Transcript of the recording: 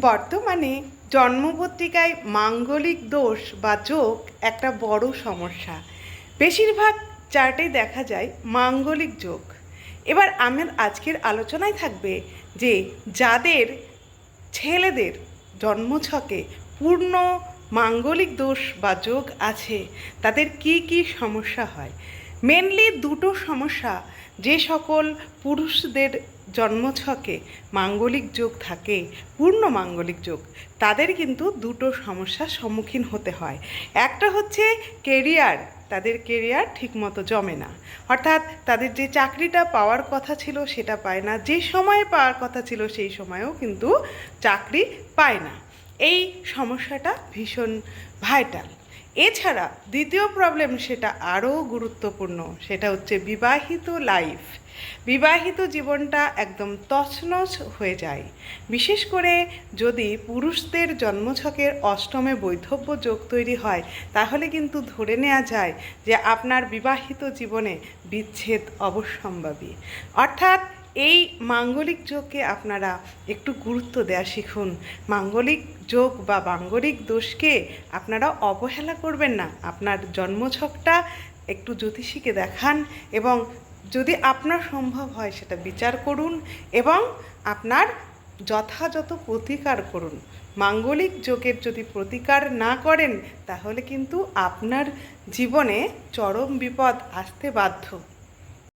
বর্তমানে জন্মপত্রিকায় মাঙ্গলিক দোষ বা যোগ একটা বড় সমস্যা। বেশিরভাগ চার্টেই দেখা যায় মাঙ্গলিক যোগ। এবার আমার আজকের আলোচনায় থাকবে যে যাদের, ছেলেদের জন্মছকে পূর্ণ মাঙ্গলিক দোষ বা যোগ আছে, তাদের কি কি সমস্যা হয়? মেনলি দুটো সমস্যা, যে সকল পুরুষদের জন্মছকে মাঙ্গলিক যোগ থাকে, পূর্ণ মাঙ্গলিক যোগ, তাদের কিন্তু দুটো সমস্যার সম্মুখীন হতে হয়। একটা হচ্ছে কেরিয়ার তাদের কেরিয়ার ঠিকমতো জমে না। অর্থাৎ তাদের যে চাকরিটা পাওয়ার কথা ছিল সেটা পায় না, যে সময়ে পাওয়ার কথা ছিল সেই সময়েও কিন্তু চাকরি পায় না। এই সমস্যাটা ভীষণ ভাইটাল এছাড়া দ্বিতীয় প্রবলেম সেটা আরও গুরুত্বপূর্ণ, সেটা হচ্ছে বিবাহিত লাইফ বিবাহিত জীবনটা একদম তছনছ হয়ে যায়। বিশেষ করে যদি পুরুষদের জন্মছকের অষ্টমে বৈধব্য যোগ তৈরি হয়, তাহলে কিন্তু ধরে নেওয়া যায় যে আপনার বিবাহিত জীবনে বিচ্ছেদ অবশ্যম্ভাবী। অর্থাৎ এই মাঙ্গলিক যোগকে আপনারা একটু গুরুত্ব দেওয়া শিখুন। মাঙ্গলিক যোগ বা মাঙ্গলিক দোষকে আপনারা অবহেলা করবেন না। আপনার জন্মছকটা একটু জ্যোতিষীকে দেখান এবং যদি আপনার সম্ভব হয় সেটা বিচার করুন এবং আপনার যথাযথ প্রতিকার করুন। মাঙ্গলিক যোগের যদি প্রতিকার না করেন, তাহলে কিন্তু আপনার জীবনে চরম বিপদ আসতে বাধ্য।